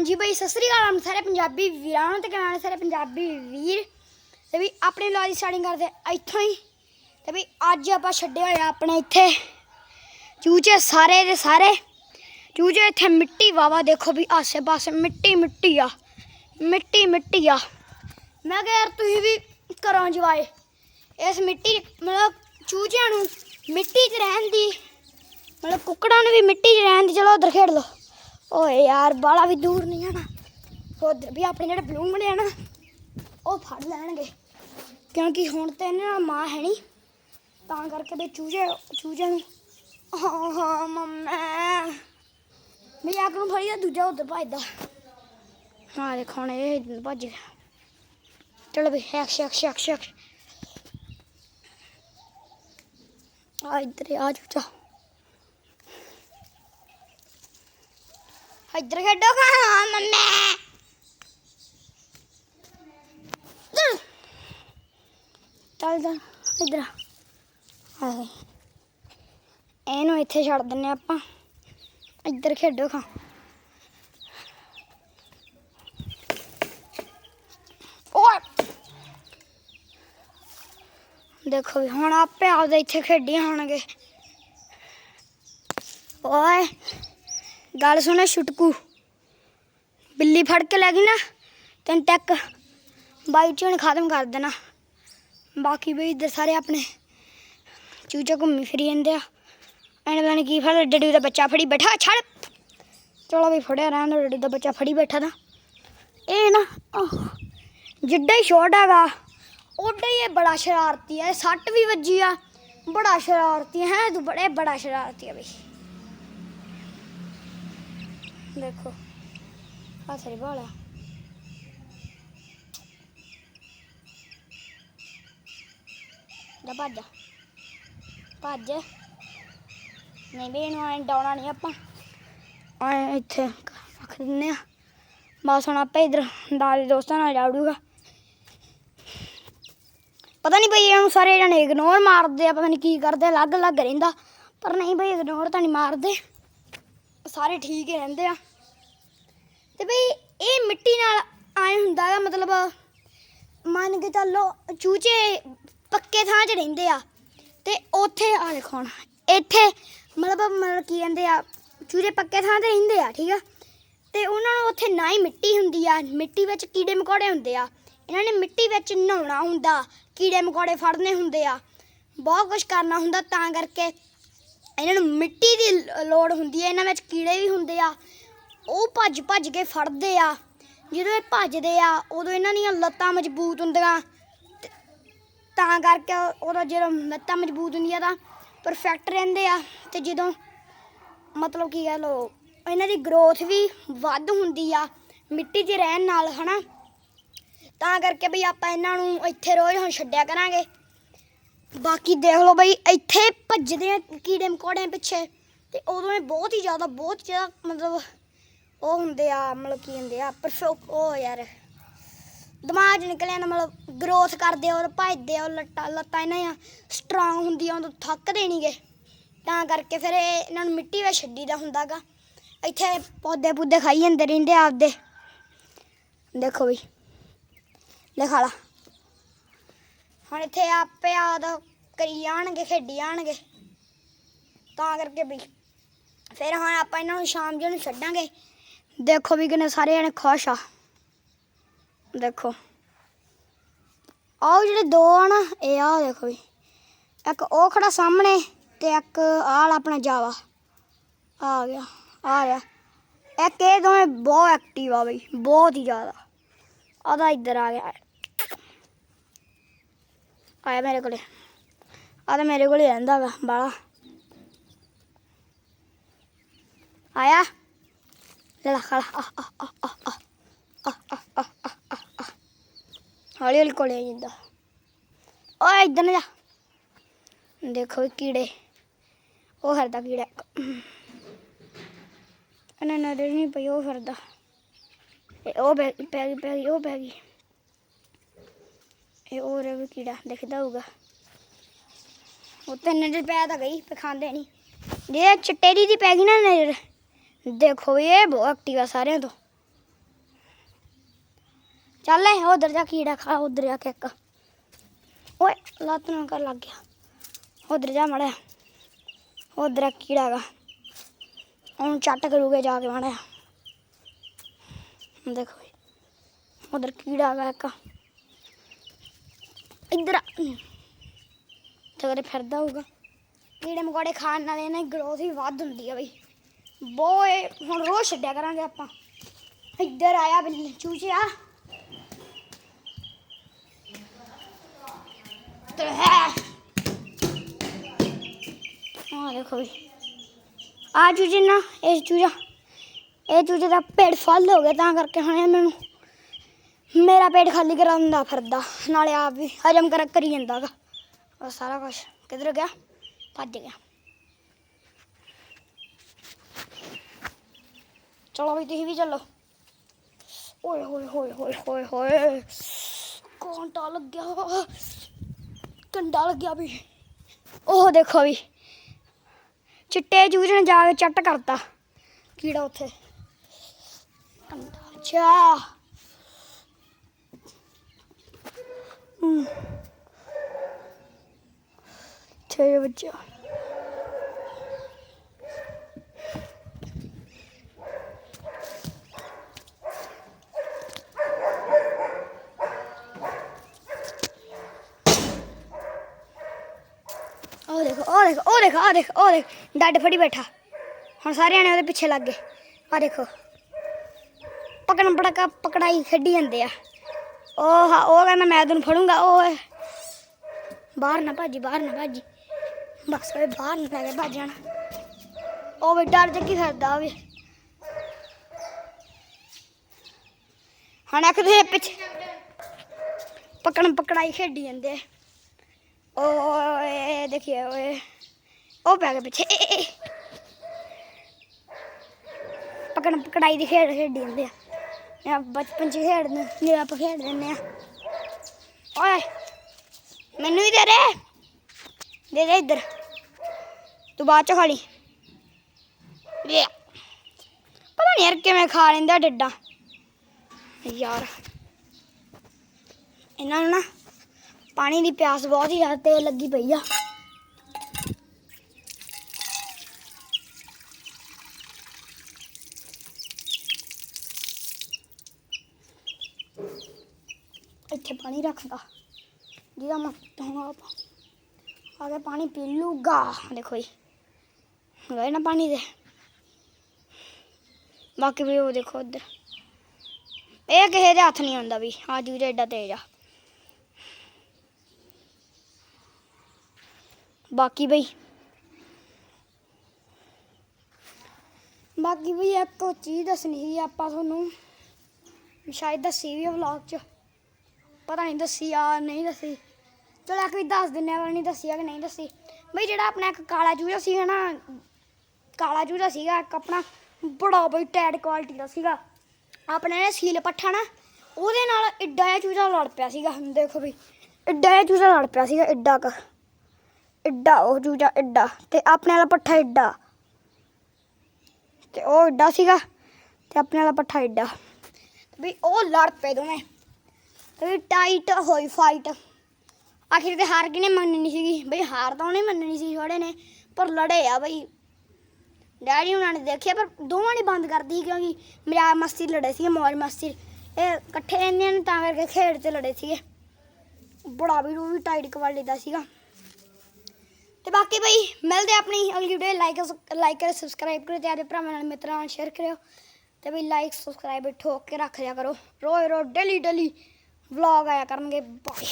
ਹਾਂਜੀ ਬਈ ਸਤਿ ਸ੍ਰੀ ਅਕਾਲ ਸਾਰੇ ਪੰਜਾਬੀ ਵੀਰਾਂ ਤੇ ਕਿਵੇਂ ਸਾਰੇ ਪੰਜਾਬੀ ਵੀਰ। ਤੇ ਵੀ ਆਪਣੇ ਵਲੌਗ ਦੀ ਸਟਾਰਟਿੰਗ ਕਰਦੇ ਇੱਥੋਂ ਹੀ। ਤੇ ਵੀ ਅੱਜ ਆਪਾਂ ਛੱਡੇ ਹੋਏ ਆ ਆਪਣੇ ਇੱਥੇ। ਚੂਚੇ ਸਾਰੇ ਦੇ ਸਾਰੇ। ਚੂਚੇ ਇੱਥੇ ਮਿੱਟੀ ਵਾਵਾ ਦੇਖੋ ਵੀ ਆਸੇ ਪਾਸੇ ਮਿੱਟੀ ਮਿੱਟੀ ਆ। ਮਿੱਟੀ ਮਿੱਟੀ ਆ। ਮੈਂ ਕਿਹਾ ਯਾਰ ਤੁਸੀਂ ਵੀ ਕਰੋ ਜਵਾਏ। ਇਸ ਮਿੱਟੀ, ਮਤਲਬ ਚੂਚਿਆਂ ਨੂੰ ਮਿੱਟੀ 'ਚ ਰਹਿਣ ਦੀ, ਮਤਲਬ ਕੁੱਕੜਾਂ ਨੂੰ ਵੀ ਮਿੱਟੀ 'ਚ ਰਹਿਣ ਦੀ, ਚਲੋ ਉਧਰ ਖੇਡ ਲਓ। ਓਏ ਯਾਰ ਬਾਲਾ ਵੀ ਦੂਰ ਨਹੀਂ ਆਣਾ ਉਧਰ ਵੀ ਆਪਣੇ ਜਿਹੜੇ ਬਲੂਨ ਬਣੇ ਆ ਨਾ, ਉਹ ਫੜ ਲੈਣਗੇ। ਕਿਉਂਕਿ ਹੁਣ ਤੇ ਇਹਨਾਂ ਨਾਲ ਮਾਂ ਹੈ ਨਹੀਂ। ਤਾਂ ਕਰਕੇ ਵੀ ਚੂਜੇ ਚੂਜੇ ਨੂੰ। ਹਾਂ ਹਾਂ, ਮੰਮਾ। ਮੈਂ ਆਕ ਨੂੰ ਫੜੀ ਦੂਜਾ ਉਧਰ ਭੱਜਦਾ। ਹਾਂ, ਦੇਖੋ ਹੁਣ ਇਹ ਭੱਜ ਗਿਆ। ਚਲੋ ਵੀ ਹੈਕ ਸ਼ੈਕ ਸ਼ੈਕ ਸ਼ੈਕ ਆ ਇੱਧਰ ਆ ਚੂਚਾ ਇੱਧਰ ਖੇਡੋ ਹਾਂ, ਮੰਮਾ। ਚੱਲ। ਚੱਲ ਇੱਧਰ ਆ। ਇਹਨੂੰ ਇੱਥੇ ਛੱਡ ਦਿੰਨੇ ਆਪਾਂ। ਇੱਧਰ ਖੇਡੋ ਖਾਂ। ਓਏ। ਦੇਖੋ ਵੀ, ਹੁਣ ਆਪੇ ਆਪਦੇ ਇੱਥੇ ਖੇਡੀ ਹੋਣਗੇ। ਓਏ। ਗੱਲ ਸੁਣੇ ਛੁਟਕੂ। ਬਿੱਲੀ ਫੜ ਕੇ ਲੈ ਗਈ ਨਾ, ਤੈਨੂੰ ਟੈਕ। ਬਾਈ ਚਣ ਖਤਮ ਕਰ ਦੇਣਾ। ਬਾਕੀ ਬਈ ਇੱਧਰ ਸਾਰੇ ਆਪਣੇ ਚੂਚਾ ਘੁੰਮੀ ਫਿਰੀ ਜਾਂਦੇ ਆ। ਐਨ ਬਣ ਕੀ ਫੜ ਡੱਡੀ ਦਾ ਬੱਚਾ ਫੜੀ ਬੈਠਾ, ਛੱਡ। ਚਲੋ ਵੀ ਫੜਿਆ ਰਹਿਣ ਦੋ, ਡੱਡੀ ਦਾ ਬੱਚਾ ਫੜੀ ਬੈਠਾ ਤਾਂ। ਇਹ ਨਾ ਜਿੱਡਾ ਹੀ ਛੋਟਾ ਹੈਗਾ। ਓਡਾ ਹੀ ਇਹ ਬੜਾ ਸ਼ਰਾਰਤੀ ਹੈ ਸੱਟ ਵੀ ਵੱਜੀ ਆ। ਬੜਾ ਸ਼ਰਾਰਤੀ ਹੈ, ਤੂੰ ਬੜੇ ਬੜਾ ਸ਼ਰਾਰਤੀ ਹੈ ਬਈ। ਦੇਖੋ। ਆ ਸਰੀ ਬਾਲਾ ਜਾ ਭੱਜ। ਭੱਜ। ਨਹੀਂ ਵੀ ਇਹਨੂੰ ਐਂ ਡਾਉਣਾ ਨਹੀਂ ਆਪਾਂ। ਐਂ ਇੱਥੇ ਰੱਖ ਦਿੰਨੇ ਆ। ਬਸ ਹੁਣ ਆਪੇ ਇਧਰ ਦਾਦੀ ਦੋਸਤਾਂ ਨਾਲ ਜਾੜੂਗਾ ਪਤਾ ਨਹੀਂ ਬਈ ਇਹਨੂੰ ਸਾਰੇ ਜਣੇ ਇਗਨੋਰ ਮਾਰਦੇ ਆ, ਪਤਾ ਨਹੀਂ ਕੀ ਕਰਦੇ ਅਲੱਗ ਅਲੱਗ ਰਹਿੰਦਾ। ਪਰ ਨਹੀਂ ਬਈ ਇਗਨੋਰ ਤਾਂ ਨਹੀਂ ਮਾਰਦੇ। ਸਾਰੇ ਠੀਕ ਹੀ ਰਹਿੰਦੇ ਆ। ਤੇ ਬਈ ਇਹ ਮਿੱਟੀ ਨਾਲ ਆਏ ਹੁੰਦਾ ਹੈ ਮਤਲਬ ਮੰਨ ਕੇ ਚੱਲੋ ਚੂਚੇ ਪੱਕੇ ਥਾਂ 'ਚ ਰਹਿੰਦੇ ਆ, ਤੇ ਉੱਥੇ ਆ ਦੇਖੋ ਇੱਥੇ ਮਤਲਬ ਮਤਲਬ ਕੀ ਕਹਿੰਦੇ ਆ, ਚੂਚੇ ਪੱਕੇ ਥਾਂ 'ਤੇ ਰਹਿੰਦੇ ਆ, ਠੀਕ ਆ। ਤੇ ਉਹਨਾਂ ਨੂੰ ਉੱਥੇ ਨਾ ਹੀ ਮਿੱਟੀ ਹੁੰਦੀ ਆ, ਮਿੱਟੀ ਵਿੱਚ ਕੀੜੇ ਮਕੌੜੇ ਹੁੰਦੇ ਆ। ਇਹਨਾਂ ਨੇ ਮਿੱਟੀ ਵਿੱਚ ਨਹਾਉਣਾ ਹੁੰਦਾ, ਕੀੜੇ ਮਕੌੜੇ ਫੜਨੇ ਹੁੰਦੇ ਆ। ਬਹੁਤ ਕੁਝ ਕਰਨਾ ਹੁੰਦਾ ਤਾਂ ਕਰਕੇ ਇਹਨਾਂ ਨੂੰ ਮਿੱਟੀ ਦੀ ਲੋੜ ਹੁੰਦੀ ਹੈ, ਇਹਨਾਂ ਵਿੱਚ ਕੀੜੇ ਵੀ ਹੁੰਦੇ ਆ। ਉਹ ਭੱਜ ਭੱਜ ਕੇ ਫੜਦੇ ਆ। ਜਦੋਂ ਇਹ ਭੱਜਦੇ ਆ, ਉਦੋਂ ਇਹਨਾਂ ਦੀਆਂ ਲੱਤਾਂ ਮਜ਼ਬੂਤ ਹੁੰਦੀਆਂ। ਤਾਂ ਕਰਕੇ ਉਹਦਾ ਜਦੋਂ ਲੱਤਾਂ ਮਜ਼ਬੂਤ ਹੁੰਦੀਆਂ, ਤਾਂ ਪਰਫੈਕਟ ਰਹਿੰਦੇ ਆ। ਤੇ ਜਦੋਂ ਮਤਲਬ ਕੀ ਕਹ ਲੋ ਇਹਨਾਂ ਦੀ ਗਰੋਥ ਵੀ ਵੱਧ ਹੁੰਦੀ ਆ, ਮਿੱਟੀ 'ਚ ਰਹਿਣ ਨਾਲ, ਹਨਾ। ਤਾਂ ਕਰਕੇ ਵੀ ਆਪਾਂ ਇਹਨਾਂ ਨੂੰ ਇੱਥੇ ਰੋਜ਼ ਹੁਣ ਛੱਡਿਆ ਕਰਾਂਗੇ। ਬਾਕੀ ਦੇਖ ਲਓ ਬਈ, ਇੱਥੇ ਭੱਜਦੇ ਆ ਕੀੜੇ ਮਕੌੜਿਆਂ ਪਿੱਛੇ। ਤੇ ਉਦੋਂ ਇਹ ਬਹੁਤ ਹੀ ਜ਼ਿਆਦਾ, ਬਹੁਤ ਜ਼ਿਆਦਾ ਮਤਲਬ ਉਹ ਹੁੰਦੇ ਆ, ਮਤਲਬ ਕੀ ਹੁੰਦੇ ਆ ਪਰਫੈਕਟ ਉਹ ਯਾਰ। ਦਿਮਾਗ 'ਚ ਨਿਕਲ ਜਾਂਦਾ ਮਤਲਬ ਗਰੋਥ ਕਰਦੇ ਔਰ ਭੱਜਦੇ ਆ ਲੱਟਾਂ, ਲੱਤਾਂ ਇਹਨਾਂ ਦੀਆਂ ਸਟਰੋਂਗ ਹੁੰਦੀਆਂ ਉਦੋਂ ਥੱਕਦੇ ਨਹੀਂਗੇ ਤਾਂ ਕਰਕੇ ਫਿਰ ਇਹਨਾਂ ਨੂੰ ਮਿੱਟੀ ਵਿੱਚ ਛੱਡੀਦਾ ਹੁੰਦਾਗਾ। ਇੱਥੇ ਪੌਦੇ ਪੌਦੇ ਖਾਈ ਜਾਂਦੇ ਰਹਿੰਦੇ ਆਪਦੇ। ਦੇਖੋ ਵੀ ਲੈ ਖਾ ਲਾ। ਹੁਣ ਇੱਥੇ ਆਪੇ ਆਦਾ ਕਰੀ ਜਾਣਗੇ, ਖੇਡੀ ਜਾਣਗੇ। ਤਾਂ ਕਰਕੇ ਵੀ ਫਿਰ ਹੁਣ ਆਪਾਂ ਇਹਨਾਂ ਨੂੰ ਸ਼ਾਮ ਜਿਹੇ ਨੂੰ ਛੱਡਾਂਗੇ। ਦੇਖੋ ਵੀ ਕਿੰਨੇ ਸਾਰੇ ਜਣੇ ਖੁਸ਼ ਆ। ਦੇਖੋ। ਆਹ ਜਿਹੜੇ ਦੋ ਆ ਨਾ ਇਹ ਆ ਦੇਖੋ ਵੀ। ਇੱਕ ਉਹ ਖੜਾ ਸਾਹਮਣੇ ਤੇ ਇੱਕ ਆਹ ਆਪਣਾ ਜਾਵਾ। ਆ ਗਿਆ ਆ ਗਿਆ ਇੱਕ ਇਹ ਦੋਵੇਂ ਬਹੁਤ ਐਕਟਿਵ ਆ ਬਈ, ਬਹੁਤ ਹੀ ਜ਼ਿਆਦਾ। ਆਦਾ ਇੱਧਰ ਆ ਗਿਆ। ਆਇਆ ਮੇਰੇ ਕੋਲੇ ਆ ਤਾਂ ਮੇਰੇ ਕੋਲੇ ਰਹਿੰਦਾ ਵਾ ਬਾਲਾ ਆਇਆ ਲੈ ਲਾ ਖਾ ਲਾ ਹੌਲੀ ਹੌਲੀ ਕੋਲੇ ਜਾਂਦਾ ਓਏ ਇਦਾਂ ਨਾ ਜਾ ਦੇਖੋ ਕੀੜੇ ਉਹ ਫਿਰਦਾ ਕੀੜਾ ਇਹਨਾਂ ਨਾਲ ਨਹੀਂ ਪਈ ਉਹ ਫਿਰਦਾ ਉਹ ਪੈ ਗਈ ਪੈ ਗਈ ਉਹ ਪੈ ਗਈ ਇਹ ਹੋਰ ਵੀ ਕੀੜਾ ਦਿਖਦਾ ਹੋਊਗਾ। ਉਹ ਤੇ ਨਜ਼ਰ ਪੈ ਤਾਂ ਗਈ ਪਰ ਖਾਂਦੇ ਨਹੀਂ ਜੇ ਚਟੇਰੀ ਦੀ ਪੈ ਗਈ ਨਾ ਨਜ਼ਰ, ਦੇਖੋ ਇਹ ਬਹੁਤ ਐਕਟਿਵ ਸਾਰਿਆਂ ਤੋਂ। ਚੱਲ ਐ ਉਧਰ ਜਾ ਕੀੜਾ ਖਾ, ਉਧਰ ਜਾ ਕੇ ਇੱਕ। ਓਏ, ਲੱਤ ਨੂੰ ਕਰ ਲੱਗ ਗਿਆ। ਉਧਰ ਜਾ ਮੜਿਆ ਉਧਰ ਕੀੜਾ ਗਾ। ਉਹਨੂੰ ਚੱਟ ਕਰੂਗੇ ਜਾ ਕੇ ਮੜਿਆ ਦੇਖੋ ਉਧਰ ਕੀੜਾ ਗਾ ਇੱਕ। ਇੱਧਰ ਆ। ਫਿਰਦਾ ਹੋਊਗਾ। ਕੀੜੇ ਮਕੌੜੇ ਖਾਣ ਨਾਲ ਇਹਨਾਂ ਦੀ ਗਰੋਥ ਵੀ ਵੱਧ ਹੁੰਦੀ ਆ ਬਈ। ਬੋਏ, ਹੁਣ ਰੋਜ਼ ਛੱਡਿਆ ਕਰਾਂਗੇ ਆਪਾਂ। ਇੱਧਰ ਆਇਆ ਬਿੱਲੀ, ਚੂਚਿਆ। ਤੇ ਹੈ। ਆ ਦੇਖੋ ਵੀ ਆ ਚੂਚੇ ਨਾ, ਇਹ ਚੂਚਾ। ਇਹ ਚੂਚੇ ਦਾ ਪੇਟ ਫਲ ਹੋ ਗਿਆ ਤਾਂ ਕਰਕੇ ਹੁਣ ਇਹ ਮੈਨੂੰ ਮੇਰਾ ਪੇਟ ਖਾਲੀ ਕਰਾਉਂਦਾ ਫਿਰਦਾ, ਨਾਲੇ ਆਪ ਵੀ ਹਜਮ ਕਰ, ਕਰੀ ਜਾਂਦਾ ਗਾ ਉਹ ਸਾਰਾ ਕੁਝ ਕਿੱਧਰ ਗਿਆ? ਭੱਜ ਗਿਆ। ਚਲੋ ਵੀ ਤੁਸੀਂ ਵੀ ਚੱਲੋ। ਓਏ, ਹੋਏ ਹੋਏ ਹੋਏ ਹੋਏ ਹੋਏ। ਕੰਟਾ ਲੱਗਿਆ। ਕੰਡਾ ਲੱਗਿਆ ਵੀ। ਉਹ ਦੇਖੋ ਵੀ। ਚਿੱਟੇ ਚੂਚੇ ਨੇ ਜਾ ਕੇ ਚੱਟ ਕਰਤਾ। ਕੀੜਾ ਉੱਥੇ। ਕੰਡਾ ਅੱਛਾ। ਛੇ ਬੱਚਾ ਉਹ ਦੇਖੋ ਉਹ ਦੇਖੋ ਉਹ ਦੇਖੋ ਉਹ ਦੇਖੋ, ਉਹ ਦੇਖ। ਡੱਡ ਫੜੀ ਬੈਠਾ। ਹੁਣ ਸਾਰੇ ਆਣੇ ਉਹਦੇ ਪਿੱਛੇ ਲੱਗ ਗਏ। ਆ ਦੇਖੋ। ਪਕੜਨ ਪੜਕਾ ਪਕੜਾਈ ਖੇਡੀ ਜਾਂਦੇ ਆ। ਉਹ ਉਹ ਕਹਿੰਦਾ ਮੈਂ ਤੈਨੂੰ ਫੜੂੰਗਾ ਓਏ। ਬਾਹਰ ਨਾ ਭਾਜੀ ਬਾਹਰ ਨਾ ਭਾਜੀ। ਬਸ ਓਏ ਬਾਹਰ ਨਾ ਲੈ ਭੱਜ ਜਾਣਾ। ਉਹ ਵੀ ਡਰ ਜੱਗੀ ਫਿਰਦਾ ਵੀ। ਹੁਣ ਇੱਕ ਦੇ ਪਿੱਛੇ ਪਕੜਨ ਪਕੜਾਈ ਖੇਡੀ ਜਾਂਦੇ ਆ। ਓਏ ਦੇਖਿਏ ਓਏ। ਉਹ ਪੈ ਗਿਆ ਪਿੱਛੇ। ਏ, ਪਕੜਨ ਪਕੜਾਈ ਦੀ ਖੇਡ ਖੇਡੀ ਜਾਂਦੇ ਆ। ਇਹ ਬਚਪਨ ਚ ਖੇਡਦੇ ਨੇ ਆਪਾਂ ਖੇਡ ਲੈਂਦੇ ਆ ਓਏ, ਮੈਨੂੰ ਵੀ ਦੇ ਦੇ। ਦੇ ਦੇ ਇੱਧਰ। ਤੂੰ ਬਾਅਦ ਚ ਖਾ ਲਈ। ਪਤਾ ਨਹੀਂ ਯਾਰ ਕਿਵੇਂ ਖਾ ਲੈਂਦਾ ਡੱਡਾ। ਯਾਰ। ਇਹਨਾਂ ਨੂੰ ਨਾ ਪਾਣੀ ਦੀ ਪਿਆਸ ਬਹੁਤ ਹੀ ਜ਼ਿਆਦਾ ਤੇਜ਼ ਲੱਗੀ ਪਈ ਆ। ਇੱਥੇ ਰੱਖਦਾ। ਜਿਹਦਾ ਮੈਂ ਆਪਾਂ। ਆ ਪਾਣੀ ਪੀ ਲੂਗਾ ਦੇਖੋ ਜੀ। ਗਏ ਨਾ ਪਾਣੀ ਦੇ। ਬਾਕੀ ਵੀ ਉਹ ਦੇਖੋ ਉਧਰ। ਇਹ ਕਿਸੇ ਦੇ ਹੱਥ ਨਹੀਂ ਆਉਂਦਾ ਵੀ। ਆ ਜੂਜਾ ਏਡਾ ਤੇਜ਼ ਆ। ਬਾਕੀ ਬਈ। ਬਾਕੀ ਵੀ ਇੱਕ ਚੀਜ਼ ਦੱਸਣੀ ਸੀ ਆਪਾਂ ਤੁਹਾਨੂੰ। ਸ਼ਾਇਦ ਦੱਸੀ ਵੀ ਵਲੌਗ 'ਚ। ਪਤਾ ਨਹੀਂ ਦੱਸੀ ਆ ਨਹੀਂ ਦੱਸੀ। ਚਲੋ ਇੱਕ ਵੀ ਦੱਸ ਦਿੰਨੇ ਆ ਨਹੀਂ ਦੱਸੀ ਆ ਕਿ ਨਹੀਂ ਦੱਸੀ। ਬਈ ਜਿਹੜਾ ਆਪਣਾ ਇੱਕ ਕਾਲਾ ਚੂਹਾ ਸੀਗਾ ਨਾ, ਕਾਲਾ ਚੂਹਾ ਸੀਗਾ ਇੱਕ ਆਪਣਾ, ਬੜਾ ਬਈ ਟੈਡ ਕੁਆਲਿਟੀ ਦਾ ਸੀਗਾ। ਆਪਣੇ ਨੇ ਸੀਲ ਪੱਠਾ ਨਾ, ਉਹਦੇ ਨਾਲ ਇੱਡਾ ਜਿਹਾ ਚੂਹਾ ਲੜ ਪਿਆ ਸੀਗਾ, ਦੇਖੋ ਵੀ। ਇੱਡਾ ਜਿਹਾ ਚੂਹਾ ਲੜ ਪਿਆ ਸੀਗਾ, ਇੱਡਾ ਕ। ਇੱਡਾ ਉਹ ਚੂਹਾ, ਇੱਡਾ। ਤੇ ਆਪਣੇ ਵਾਲਾ ਪੱਠਾ ਇੱਡਾ। ਤੇ ਉਹ ਇੱਡਾ ਸੀਗਾ, ਤੇ ਆਪਣੇ ਵਾਲਾ ਪੱਠਾ ਇੱਡਾ। ਵੀ ਉਹ ਲੜ ਪਏ ਦੋਵੇਂ। ਟਾਈਟ ਹੋਈ ਫਾਈਟ ਆਖਿਰ ਤੇ ਹਾਰ ਕਿਨੇ ਮੰਨਣੀ ਸੀਗੀ? ਬਈ ਹਾਰ ਤਾਂ ਉਹਨੇ ਮੰਨਣੀ ਸੀ ਛੋੜੇ ਨੇ, ਪਰ ਲੜੇ ਆ ਬਈ। ਡੈਡੀ ਉਹਨਾਂ ਨੇ ਦੇਖਿਆ, ਪਰ ਦੋਵਾਂ ਨੇ ਬੰਦ ਕਰਦੀ ਕਿਉਂਕਿ ਮਜ਼ਾਕ ਮਸਤੀ ਲੜੇ ਸੀਗੇ, ਮੌਜ ਮਸਤੀ ਇਹ ਇਕੱਠੇ ਰਹਿੰਦੇ ਨੇ, ਤਾਂ ਕਰਕੇ ਖੇਡ ਤੇ ਲੜੇ ਸੀਗੇ। ਬੜਾ ਵੀ, ਉਹ ਵੀ ਟਾਈਟ ਕੁਆਲਿਟੀ ਦਾ ਸੀਗਾ। ਤੇ ਬਾਕੀ ਬਈ, ਮਿਲਦੇ ਆਪਣੀ ਅਗਲੀ ਵੀਡੀਓ ਲਾਈਕ ਲਾਈਕ ਕਰੋ ਸਬਸਕ੍ਰਾਈਬ ਕਰੋ ਤੇ ਆਪਣੇ ਭਰਾਵਾਂ ਨਾਲ, ਮਿੱਤਰਾਂ ਨਾਲ ਸ਼ੇਅਰ ਕਰਿਓ। ਤੇ ਬਈ ਲਾਈਕ ਸਬਸਕ੍ਰਾਈਬ ਠੋਕ ਕੇ ਰੱਖ ਲਿਆ ਕਰੋ। ਰੋਜ਼ ਰੋਜ਼ ਡੇਲੀ ਡੇਲੀ ਵਲੌਗ ਆਇਆ ਕਰਨਗੇ ਬਾਏ।